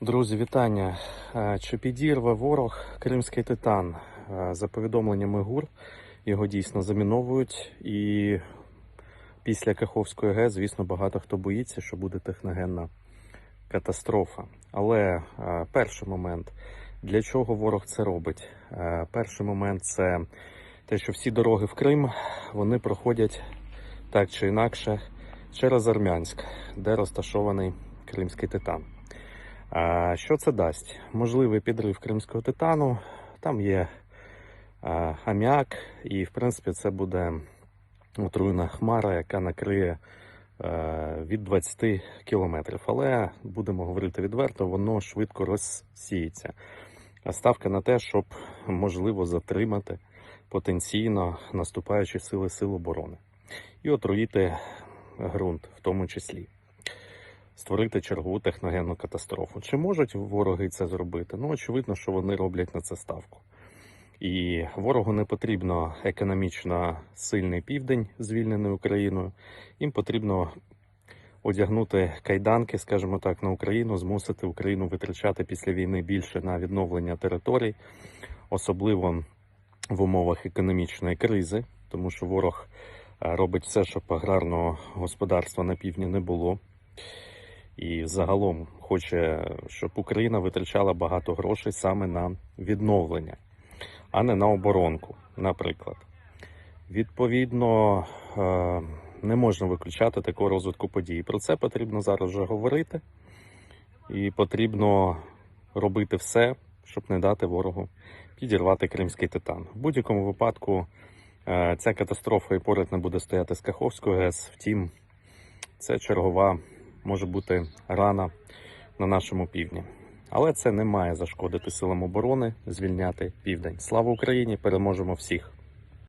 Друзі, вітання. Е, Чи підірве ворог Кримський титан? Е, За повідомленнями ГУР, його дійсно заміновують. І після Каховської ГЕС, звісно, багато хто боїться, що буде техногенна катастрофа. Але е, перший момент, для чого ворог це робить? Перший момент це те, що всі дороги в Крим вони проходять так чи інакше через Армянськ, де розташований Кримський титан. Що це дасть? Можливий підрив кримського титану. Там є аміак, і в принципі це буде отруйна хмара, яка накриє е, від 20 кілометрів. Але будемо говорити відверто, воно швидко розсіється. Ставка на те, щоб можливо затримати потенційно наступаючі сили сил оборони і отруїти ґрунт, в тому числі створити чергову техногенну катастрофу. Чи можуть вороги це зробити? Ну, очевидно, що вони роблять на це ставку. І ворогу не потрібно економічно сильний південь, звільнений Україною. Їм потрібно одягнути кайданки, скажімо так, на Україну, змусити Україну витрачати після війни більше на відновлення територій, особливо в умовах економічної кризи, тому що ворог е, робить все, щоб аграрного господарства на півдні не було і загалом хоче, щоб Україна витрачала багато грошей саме на відновлення, а не на оборонку, наприклад. Відповідно, е, не можна виключати такого розвитку подій. Про це потрібно зараз вже говорити, і потрібно робити все, щоб не дати ворогу підірвати кримський титан. В будь-якому випадку е, ця катастрофа і поряд не буде стояти з Каховською ГЕС. Втім, це чергова може бути рана на нашому півдні. Але це не має зашкодити силам оборони звільняти південь. Слава Україні! Переможемо всіх!